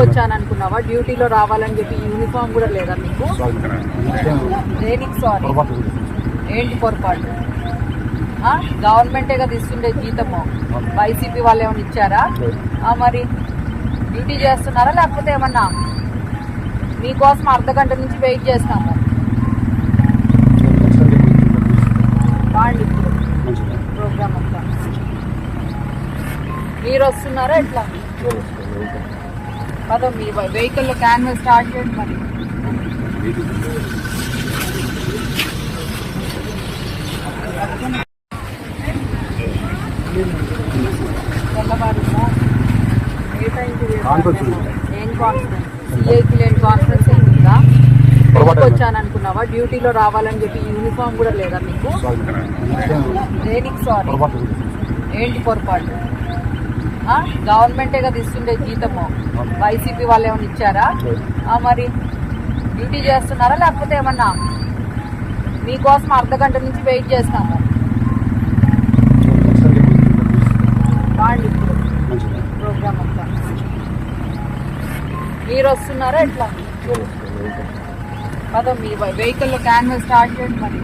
వచ్చాను అనుకున్నావా డ్యూటీలో రావాలని చెప్పి యూనిఫామ్ కూడా లేదా మీకు? దేనికి సారీ? ఏంటి పొరపాటు? గవర్నమెంటే కదా ఇస్తుండే జీతము. వైసీపీ వాళ్ళు ఏమైనా ఇచ్చారా? మరి డ్యూటీ చేస్తున్నారా లేకపోతే ఏమన్నా? మీకోసం అర్ధ గంట నుంచి వెయిట్ చేస్తాము బాండి ఇప్పుడు ప్రోగ్రామ్ అంతా మీరు వస్తున్నారా ఎట్లా పదో మీ వెహికల్లో క్యాన్వల్ స్టార్ట్ చేయండి మరి తెల్లవారుందా ఏ టైంకి. ఏం కాన్ఫరెన్స్ సిఐకి లేని కాన్ఫరెన్స్ ఏం ఉందా? వచ్చాను అనుకున్నావా డ్యూటీలో రావాలని చెప్పి యూనిఫామ్ కూడా లేదా మీకు దేనికి సారీ ఏంటి పొరపాటు? గవర్నమెంటే కదా ఇస్తుండే జీతము. వైసీపీ వాళ్ళు ఏమైనా ఇచ్చారా? మరి డ్యూటీ చేస్తున్నారా? లేకపోతే ఏమన్నా మీకోసం అర్ధ గంట నుంచి వెయిట్ చేస్తాము. బాండి ప్రోగ్రామ్ అంతా. మీరు వస్తున్నారా ఎట్లా? పదో మీ వెహికల్లో క్యాన్వల్ స్టార్ట్ చేయండి మరి.